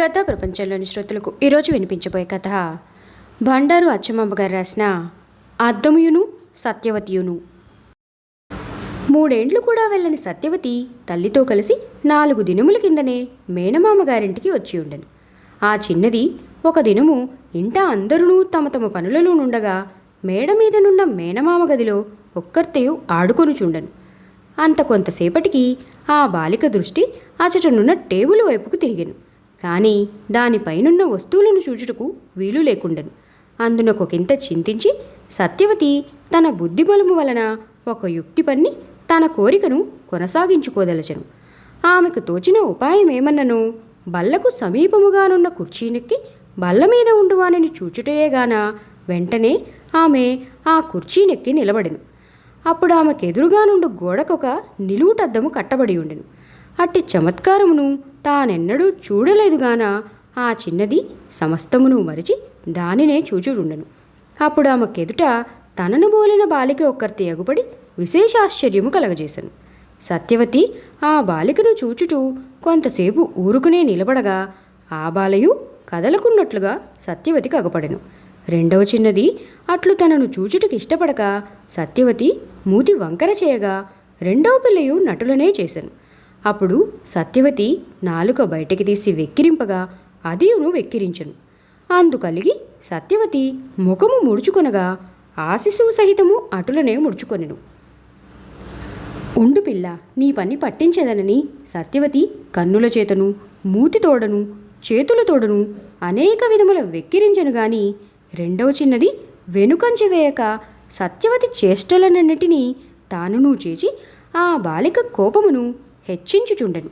కథ ప్రపంచంలోని శ్రోతలకు ఈరోజు వినిపించబోయే కథ. బండారు అచ్చమ్మమ్మ గారు రాసిన అద్దముయును సత్యవతియును. మూడేండ్లు కూడా వెళ్ళని సత్యవతి తల్లితో కలిసి నాలుగు దినముల కిందనే మేనమామ గారింటికి వచ్చి ఉండను. ఆ చిన్నది ఒక దినము ఇంట అందరూ తమ తమ పనులలో నుండగా మేడ మీదనున్న మేనమామ గదిలో ఒక్కర్తయు చూడను. అంత కొంతసేపటికి ఆ బాలిక దృష్టి అచటనున్న టేబుల్ వైపుకు తిరిగాను. కానీ దానిపైనున్న వస్తువులను చూచుటకు వీలు లేకుండెను. అందునొకొకింత చింతించి సత్యవతి తన బుద్ధిబలము వలన ఒక యుక్తి పన్ని తన కోరికను కొనసాగించుకోదలచను. ఆమెకు తోచిన ఉపాయం ఏమన్నను బల్లకు సమీపముగానున్న కుర్చీనెక్కి బల్ల మీద ఉండువానని చూచుటయేగాన వెంటనే ఆమె ఆ కుర్చీనెక్కి నిలబడెను. అప్పుడు ఆమెకెదురుగా నుండి గోడకొక నిలువుటద్దము కట్టబడి ఉండెను. అట్టి చమత్కారమును తానెన్నడూ చూడలేదుగాన ఆ చిన్నది సమస్తమును మరిచి దానినే చూచుడుండెను అప్పుడు ఆమెకెదుట తనను బోలిన బాలిక ఒక్కరితి ఎగుపడి విశేషాశ్చర్యము కలగజేశాను సత్యవతి ఆ బాలికను చూచుటూ కొంతసేపు ఊరుకునే నిలబడగా ఆ బాలయు కదలకున్నట్లుగా సత్యవతికి అగపడెను. రెండవ చిన్నది అట్లు తనను చూచుటకు ఇష్టపడక సత్యవతి మూతి వంకర చేయగా రెండవ పిల్లయు నటులనే చేశాను అప్పుడు సత్యవతి నాలుక బయటికి తీసి వెక్కిరింపగా అదియును వెక్కిరించను. అందుకలిగి సత్యవతి ముఖము ముడుచుకొనగా ఆశిశువు సహితము అటులనే ముడుచుకొనెను. ఉండు పిల్ల నీ పని పట్టించేదనని సత్యవతి కన్నుల చేతను మూతి తోడను చేతుల తోడను అనేక విధముల వెక్కిరించను గాని రెండవ చిన్నది వెనుకంచి వేయక సత్యవతి చేష్టలనన్నిటినీ తానునూ చేసి ఆ బాలిక కోపమును హెచ్చించుచుండెను.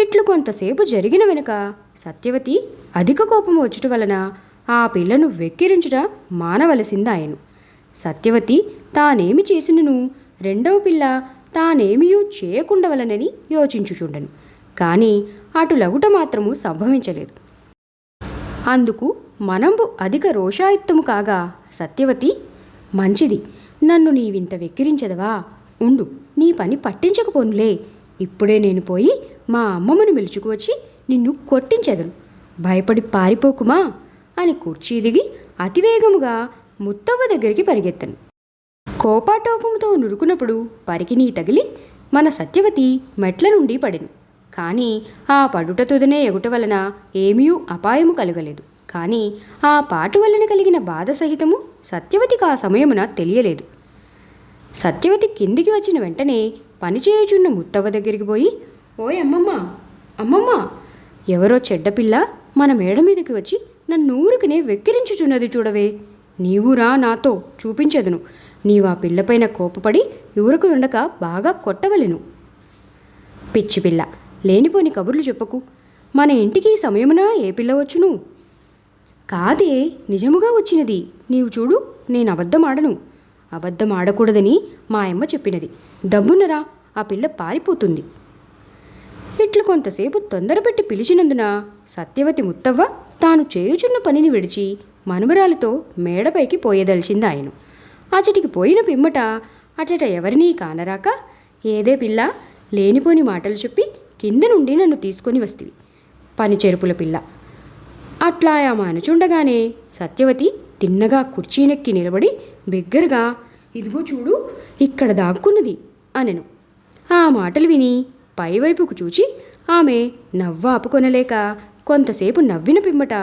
ఇట్లు కొంతసేపు జరిగిన వెనుక సత్యవతి అధిక కోపం వచ్చుట వలన ఆ పిల్లను వెక్కిరించుట మానవలసిందాయను. సత్యవతి తానేమి చేసినను? రెండవ పిల్ల తానేమియూ చేయకుండవలనని యోచించుచుండెను. కానీ అటు లగుట మాత్రము సంభవించలేదు. అందుకు మనంబు అధిక రోషాయుత్తము కాగా సత్యవతి మంచిది. నన్ను నీవింత వెక్కిరించదవా? ఉండు నీ పని పట్టించకపోనులే. ఇప్పుడే నేను పోయి మా అమ్మమ్మను పిలుచుకువచ్చి నిన్ను కొట్టించెదను. భయపడి పారిపోకుమా? అని కుర్చీ దిగి అతివేగముగా ముత్తవ్వ దగ్గరికి పరిగెత్తను. కోపాటోపంతో నురుకున్నప్పుడు పరికినీ తగిలి మన సత్యవతి మెట్ల నుండి పడెను. కానీ ఆ పడుట తుదనే ఎగుట వలన ఏమీ అపాయము కలగలేదు. కానీ ఆ పాటు వలన కలిగిన బాధ సహితము సత్యవతికి ఆ సమయమున తెలియలేదు. సత్యవతి కిందికి వచ్చిన వెంటనే పనిచేయుచున్న ముత్తవ్వ దగ్గరికి పోయి ఓయ్ అమ్మమ్మ అమ్మమ్మ ఎవరో చెడ్డపిల్ల మన మేడ మీదకి వచ్చి నన్ను ఊరికినే వెక్కిరించుచున్నది చూడవే. నీవురా నాతో చూపించదును. నీవు ఆ పిల్లపైన కోపపడి ఊరకు ఉండక బాగా కొట్టవలెను. పిచ్చి పిల్ల లేనిపోని కబుర్లు చెప్పకు. మన ఇంటికి సమయమున ఏ పిల్ల వచ్చును? కాదే నిజముగా వచ్చినది. నీవు చూడు నేను అబద్ధం ఆడను అబద్ధం ఆడకూడదని మా అమ్మ చెప్పినది. దమ్మున్నరా? ఆ పిల్ల పారిపోతుంది. ఇట్లు కొంతసేపు తొందరపెట్టి పిలిచినందున సత్యవతి ముత్తవ్వ తాను చేయుచున్న పనిని విడిచి మనుమరాలతో మేడపైకి పోయేదలిచింది ఆయన. అచటికి పోయిన పిమ్మట అచట ఎవరినీ కానరాక ఏదే పిల్ల లేనిపోని మాటలు చెప్పి కింద నుండి నన్ను తీసుకొని వస్తివి పని చెరుపుల పిల్ల. అట్లా ఆమె అనుచుండగానే సత్యవతి తిన్నగా కుర్చీనెక్కి నిలబడి బిగ్గరగా ఇదిగో చూడు ఇక్కడ దాక్కున్నది అనెను. ఆ మాటలు విని పైవైపుకు చూచి ఆమె నవ్వు ఆపుకొనలేక కొంతసేపు నవ్విన పిమ్మట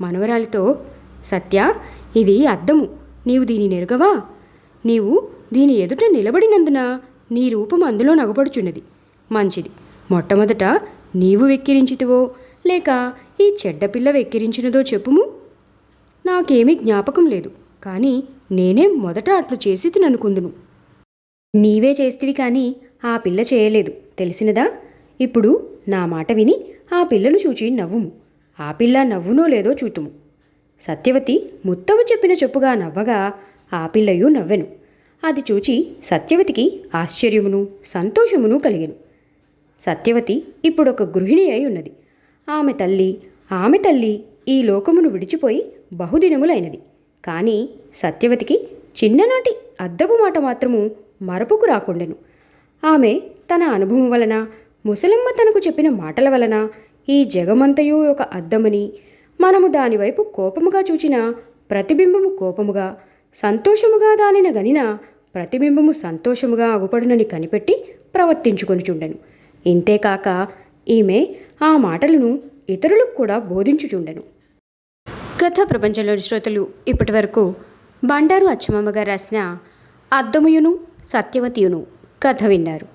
మనవరాలితో సత్య ఇది అద్దము. నీవు దీని నెరుగవా? నీవు దీని ఎదుట నిలబడినందున నీ రూపం అందులో నగపడుచున్నది. మంచిది. మొట్టమొదట నీవు వెక్కిరించితివో లేక ఈ చెడ్డపిల్ల వెక్కిరించినదో చెప్పుము? నాకేమీ జ్ఞాపకం లేదు కానీ నేనే మొదట అట్లు చేసి తిననుకుందును. నీవే చేస్తివి కానీ ఆ పిల్ల చేయలేదు. తెలిసినదా? ఇప్పుడు నా మాట విని ఆ పిల్లను చూచి నవ్వుము. ఆ పిల్ల నవ్వునో లేదో చూతుము. సత్యవతి ముత్తవ చెప్పిన చెప్పుగా నవ్వగా ఆ పిల్లయు నవ్వెను. అది చూచి సత్యవతికి ఆశ్చర్యమును సంతోషమును కలిగెను. సత్యవతి ఇప్పుడు ఒక గృహిణి అయి ఉన్నది. ఆమె తల్లి ఆమె తల్లి ఈ లోకమును విడిచిపోయి బహుదినములైనది. కానీ సత్యవతికి చిన్ననాటి అద్దపు మాట మాత్రము మరపుకు రాకుండెను. ఆమె తన అనుభవం వలన ముసలమ్మ తనకు చెప్పిన మాటల వలన ఈ జగమంతయు ఒక అద్దమని మనము దానివైపు కోపముగా చూచిన ప్రతిబింబము కోపముగా సంతోషముగా దానిన గనిన ప్రతిబింబము సంతోషముగా అగుపడునని కనిపెట్టి ప్రవర్తించుకొని చుండెను ఇంతేకాక ఈమె ఆ మాటలను ఇతరులకు కూడా బోధించుచుండెను. కథ ప్రపంచంలోని శ్రోతలు ఇప్పటి వరకు బండారు అచ్చమమ్మ గారు రాసిన అద్దముయును సత్యవతియును కథ విన్నారు.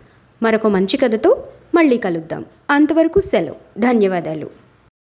మరొక మంచి కథతో మళ్ళీ కలుద్దాం. అంతవరకు సెలవు. ధన్యవాదాలు.